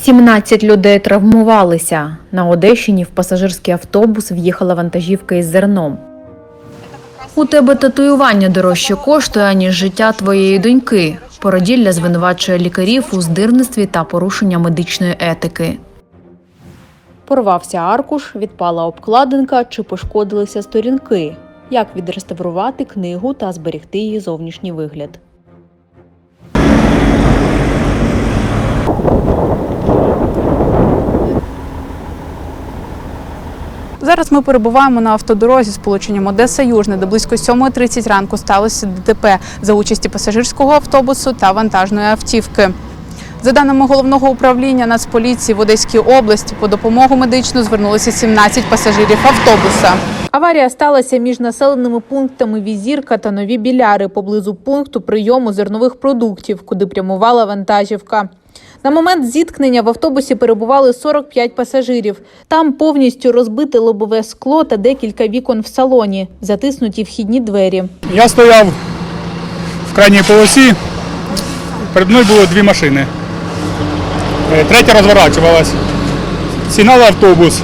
17 людей травмувалися. На Одещині в пасажирський автобус в'їхала вантажівка із зерном. У тебе татуювання дорожче коштує, аніж життя твоєї доньки. Породілля звинувачує лікарів у здирництві та порушення медичної етики. Порвався аркуш, відпала обкладинка чи пошкодилися сторінки. Як відреставрувати книгу та зберегти її зовнішній вигляд? Зараз ми перебуваємо на автодорозі з полученням Одеса Южне, де близько 7.30 ранку сталося ДТП за участі пасажирського автобусу та вантажної автівки. За даними головного управління Нацполіції в Одеській області, по допомогу медичну звернулися 17 пасажирів автобуса. Аварія сталася між населеними пунктами Візірка та Нові Біляри поблизу пункту прийому зернових продуктів, куди прямувала вантажівка. На момент зіткнення в автобусі перебували 45 пасажирів. Там повністю розбите лобове скло та декілька вікон в салоні, затиснуті вхідні двері. Я стояв в крайній полосі, перед мною було дві машини. Е, Третя розворачувалась. Сигнал автобус.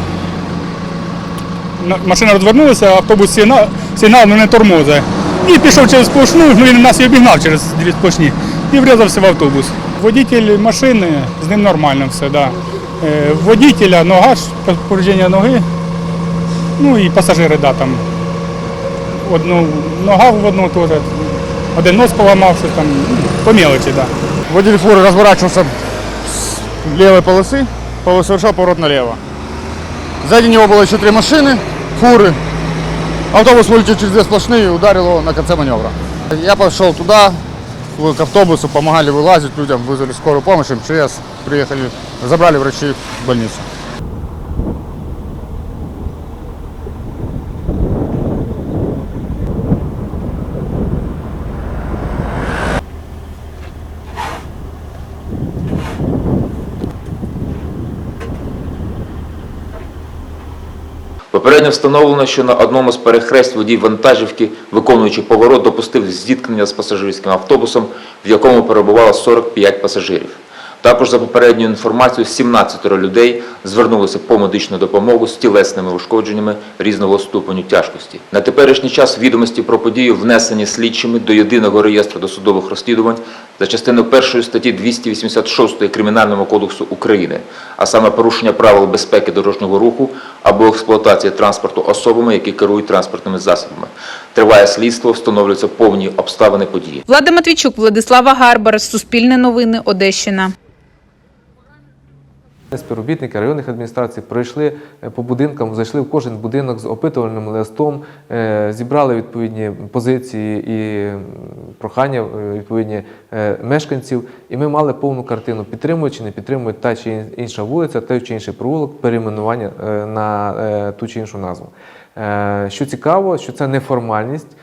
Машина розвернулася, автобус сигнал, сигнал ну, не тормозить. І пішов через сплошну, ну він нас і обігнав через дві сплошні і врізався в автобус. Водитель машини, з ним нормально все, да. Е, Водителя, нога, ж, повреждення ноги, ну і пасажири, да, там одну нога в одну теж, один нос поламав, що там, ну, по мелочі, да. Водитель фуры разворачивался с левой полосы, пол- совершал поворот налево. Сзади него было еще три машины, фуры. Автобус вылетел через две сплошные и ударил его на конце маневра. Я пошел туда, в- к автобусу, помогали вылазить людям, вызвали скорую помощь, МЧС, приехали, забрали врачи в больницу. Попередньо встановлено, що на одному з перехресть водій вантажівки, виконуючи поворот, допустив зіткнення з пасажирським автобусом, в якому перебувало 45 пасажирів. Також за попередньою інформацією, 17 людей звернулися по медичну допомогу з тілесними ушкодженнями різного ступеню тяжкості. На теперішній час відомості про подію внесені слідчими до єдиного реєстру досудових розслідувань за частиною першої статті 286 Кримінального кодексу України, а саме порушення правил безпеки дорожнього руху або експлуатація транспорту особами, які керують транспортними засобами. Триває слідство, встановлюються повні обставини події. Влада Матвійчук, Владислава Гарбар, Суспільне новини, Одещина. Співробітники районних адміністрацій пройшли е, по будинкам, зайшли в кожен будинок з опитувальним листом, е, зібрали відповідні позиції і прохання е, відповідні мешканців. І ми мали повну картину, підтримують чи не підтримують та чи інша вулиця, той чи інший провулок, перейменування на ту чи іншу назву. Що цікаво, що це не формальність. Е,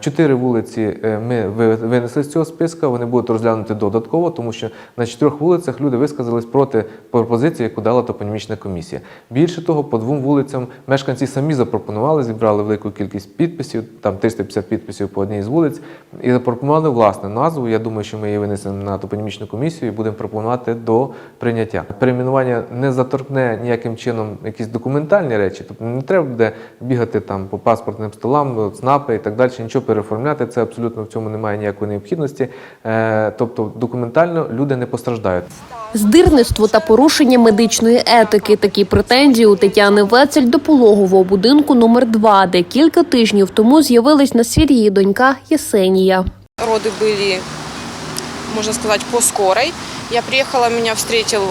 Чотири вулиці е, ми винесли з цього списка, вони будуть розглянуті додатково, тому що на чотирьох вулицях люди висказались проти пропозиції, яку дала топонімічна комісія. Більше того, по двом вулицям мешканці самі запропонували, зібрали велику кількість підписів, там 350 підписів по одній з вулиць, і запропонували власне назву. Я думаю, що ми її винесемо на топонімічну комісію і будемо пропонувати до прийняття. Перейменування не заторкне ніяким чином якісь документальні речі, тобто не треба буде бігати там по паспортним столам, ЦНАПи і так далі, нічого переоформляти. Це абсолютно в цьому немає ніякої необхідності. Е, тобто документально люди не постраждають. Здирництво та порушення медичної етики. Такі претензії у Тетяни Вецель до пологового будинку номер 2 де кілька тижнів тому з'явилась на світ її донька Єсенія. Роды были, можно сказать, по скорой. Я приехала, меня встретил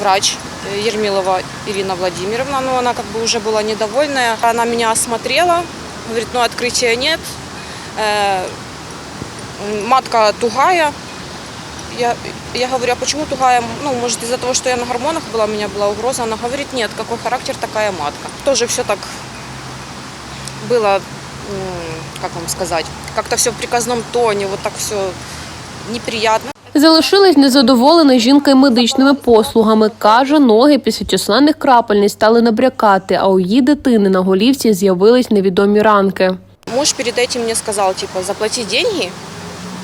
врач э, Ермилова Ирина Владимировна, но она как бы уже была недовольная. Она меня осмотрела, говорит, ну открытия нет, Э, матка тугая. Я, я говорю, а почему тугая? Ну, может, из-за того, что я на гормонах была, у меня была угроза. Она говорит, нет, какой характер, такая матка. Тоже все так было, как вам сказать, как-то все в приказном тоне, вот так все неприятно. Залишилась незадоволена жінка й медичними послугами. Каже, ноги після численних крапельниць стали набрякати, а у її дитини на голівці з'явились невідомі ранки. Муж перед этим мне сказал, типа, заплати деньги,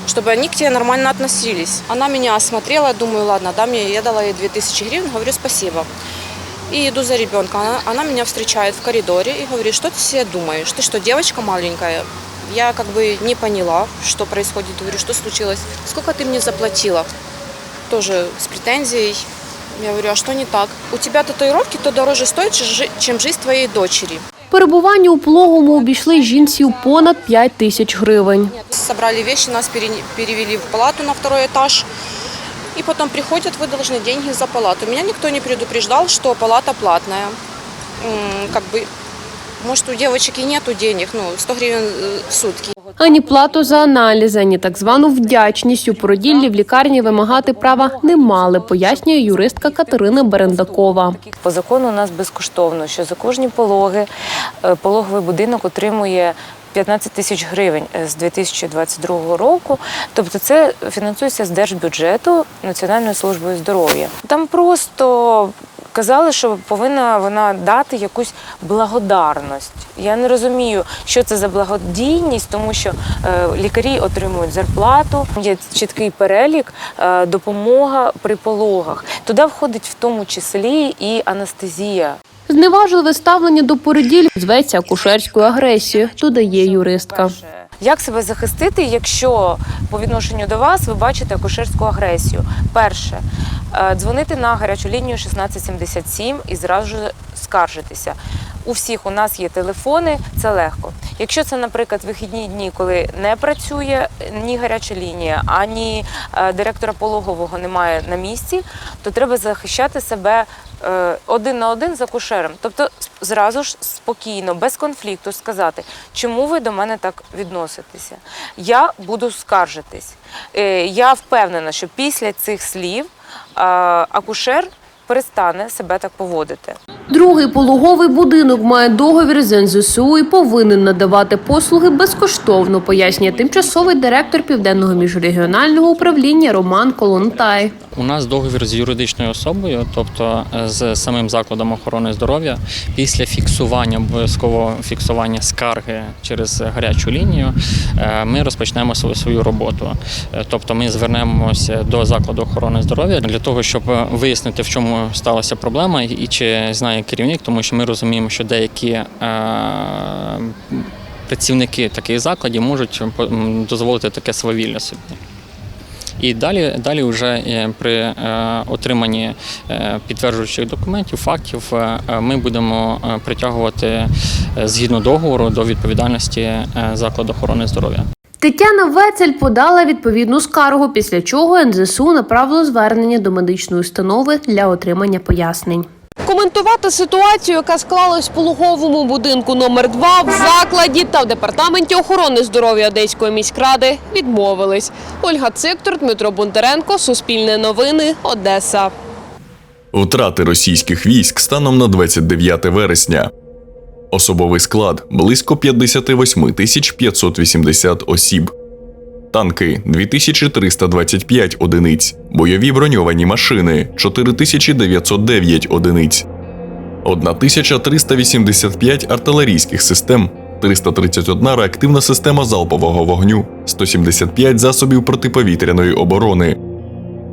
чтобы они к тебе нормально относились. Она меня осмотрела, думаю, ладно, дам ей, я дала ей 2000 гривен, говорю спасибо. И иду за ребенком. Она, она меня встречает в коридоре и говорит, что ты себе думаешь? Ты что, девочка маленькая? Я как бы не поняла, что происходит. Говорю, что случилось? Сколько ты мне заплатила? Тоже с претензией. Я говорю, а что не так? У тебя татуировки то дороже стоят, жи- чем жизнь твоей дочери. Перебування у пологовому обійшли жінці у понад 5 тисяч гривень. Собрали вещи, нас пере- перевели в палату на второй этаж. И потом приходят, вы должны деньги за палату. Меня никто не предупреждал, что палата платная. М, Как бы, может, у девочек и нету денег, ну, 100 гривен э, в сутки. Ані плату за аналізи, ані так звану вдячність у породіллі в лікарні вимагати права не мали, пояснює юристка Катерина Берендакова. По закону у нас безкоштовно, що за кожні пологи е, пологовий будинок отримує 15 тисяч гривень е, з 2022 року. Тобто це фінансується з держбюджету Національною службою здоров'я. Там просто казали, що повинна вона дати якусь благодарність. Я не розумію, що це за благодійність, тому що е, лікарі отримують зарплату, є чіткий перелік, е, допомога при пологах. Туди входить в тому числі і анестезія. Зневажливе ставлення до породіль зветься акушерською агресією, додає юристка. Як себе захистити, якщо по відношенню до вас ви бачите акушерську агресію? Перше, е, дзвонити на гарячу лінію 1677 і зразу скаржитися. У всіх у нас є телефони, це легко. Якщо це, наприклад, вихідні дні, коли не працює ні гаряча лінія, ані е, директора пологового немає на місці, то треба захищати себе е, один на один з акушером. Тобто зразу ж спокійно, без конфлікту сказати, чому ви до мене так відноситеся. Я буду скаржитись. Е, Я впевнена, що після цих слів акушер перестане себе так поводити. Другий пологовий будинок має договір з НЗСУ і повинен надавати послуги безкоштовно, пояснює тимчасовий директор південного міжрегіонального управління Роман Колонтай. У нас договір з юридичною особою, тобто е, з самим закладом охорони здоров'я, після фіксування обов'язкового фіксування скарги через гарячу лінію, е, ми розпочнемо свою- роботу. Е, Тобто ми звернемося до закладу охорони здоров'я для того, щоб вияснити, в чому сталася проблема і чи знає керівник, тому що ми розуміємо, що деякі е, працівники таких закладів можуть дозволити таке свавілля собі. І далі, далі вже е, при е, отриманні підтверджуючих документів, фактів, ми будемо притягувати згідно договору до відповідальності закладу охорони здоров'я. Тетяна Вецель подала відповідну скаргу, після чого НЗСУ направило звернення до медичної установи для отримання пояснень. Коментувати ситуацію, яка склалась в пологовому будинку номер 2 в закладі та в департаменті охорони здоров'я Одеської міськради відмовились. Ольга Циктор, Дмитро Бондаренко, Суспільне новини, Одеса. Втрати російських військ станом на 29 вересня. Особовий склад близько 58 тисяч 580 осіб. Танки 2325 одиниць. Бойові броньовані машини 4909 одиниць. 1385 артилерійських систем, 331 реактивна система залпового вогню, 175 засобів протиповітряної оборони,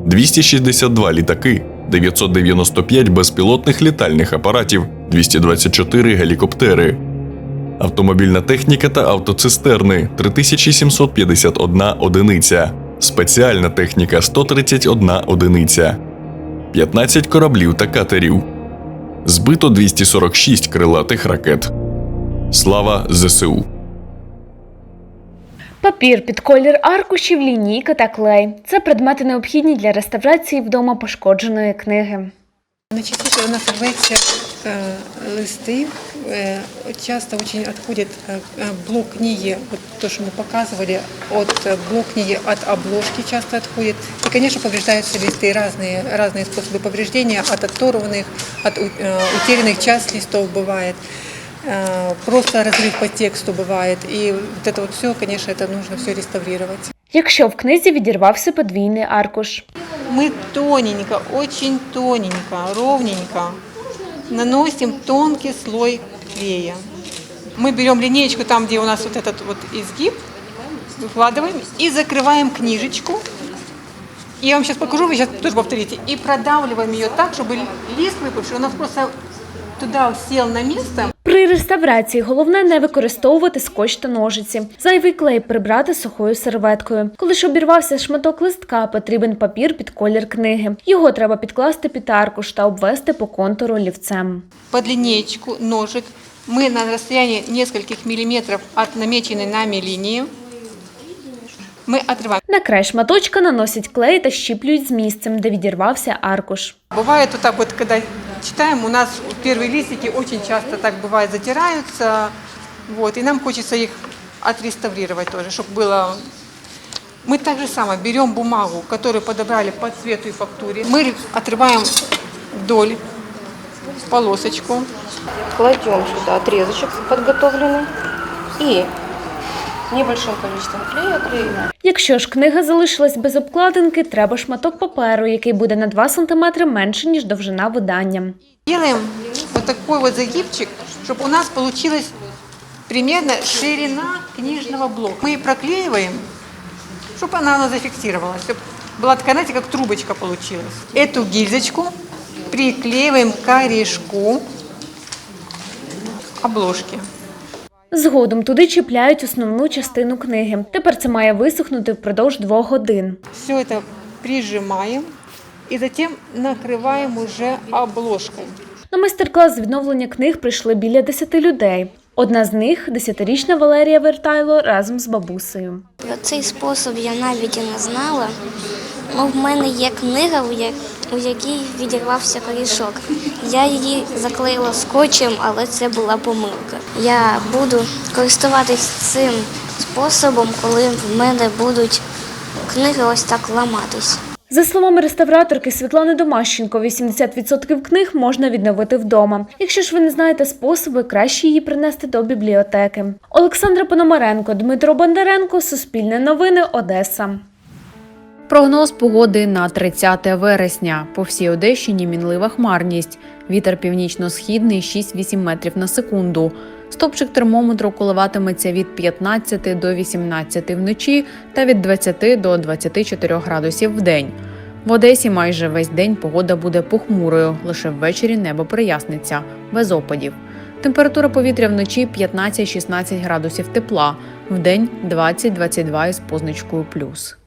262 літаки, 995 безпілотних літальних апаратів, 224 гелікоптери, автомобільна техніка та автоцистерни 3751 одиниця, спеціальна техніка 131 одиниця, 15 кораблів та катерів. Збито 246 крилатих ракет. Слава ЗСУ! Папір під колір аркушів, лінійка та клей це предмети необхідні для реставрації вдома пошкодженої книги. Найчастіше у нас рветься е, листи. Е, часто очень отходит е, е, блок книги, вот то, что мы показывали, от э, блок книги от обложки часто отходит. И, конечно, повреждаются листы, разные, разные способы повреждения, от оторванных, от у- э, утерянных часть листов бывает. Э, Просто разрыв по тексту бывает. И вот это вот все, конечно, это нужно все реставрировать. Якщо в книзі відірвався подвійний аркуш. Мы тоненько, очень тоненько, ровненько наносим тонкий слой клея. Мы берем линеечку там, где у нас вот этот вот изгиб, выкладываем и закрываем книжечку. Я вам сейчас покажу, вы сейчас тоже повторите. И продавливаем ее так, чтобы лист выпавший, у нас просто туда сел на место. Реставрації головне не використовувати скотч та ножиці. Зайвий клей прибрати сухою серветкою. Коли ж обірвався шматок листка, потрібен папір під колір книги. Його треба підкласти під аркуш та обвести по контуру олівцем. Під линеечку, ножик. ми на розстоянні нескольких міліметрів від намеченной нами линии. Мы отрываем. На край шматочка наносять клей та щіплюють з місцем, де відірвався аркуш. Бывает вот так вот, когда читаем, у нас первые листики очень часто так бывает затираются, вот, и нам хочется их отреставрировать тоже, чтобы было... Мы так же самое берем бумагу, которую подобрали по цвету и фактуре, мы отрываем вдоль полосочку, Кладем сюда отрезочек подготовленный и небольшим количеством клея клеим. Якщо ж книга залишилась без обкладинки, треба шматок паперу, який буде на 2 см менше, ніж довжина видання. Делаем вот такой вот загибчик, чтобы у нас получилась примерно ширина книжного блока. Мы и проклеиваем, чтобы она, она зафиксировалась, чтобы была такая, знаете, как трубочка получилась. Эту гильзочку приклеиваем к корешку обложки. Згодом туди чіпляють основну частину книги. Тепер це має висохнути впродовж двох годин. Все это прижимаем и затем накрываем уже обложкой. На майстер-клас з відновлення книг прийшли біля 10 людей. Одна з них десятирічна Валерія Вертайло разом з бабусею. Про цей спосіб я навіть і не знала. Ну, в мене є книга, у якій відірвався корішок. Я її заклеїла скотчем, але це була помилка. Я буду користуватись цим способом, коли в мене будуть книги ось так ламатись. За словами реставраторки Світлани Домащенко, 80% книг можна відновити вдома. Якщо ж ви не знаєте способи, краще її принести до бібліотеки. Олександра Пономаренко, Дмитро Бондаренко, Суспільне новини, Одеса. Прогноз погоди на 30 вересня. По всій Одещині мінлива хмарність. Вітер північно-східний 6-8 метрів на секунду. Стопчик термометру коливатиметься від 15 до 18 вночі та від 20 до 24 градусів в день. В Одесі майже весь день погода буде похмурою, лише ввечері небо проясниться, без опадів. Температура повітря вночі 15-16 градусів тепла, вдень 20-22 із позначкою плюс.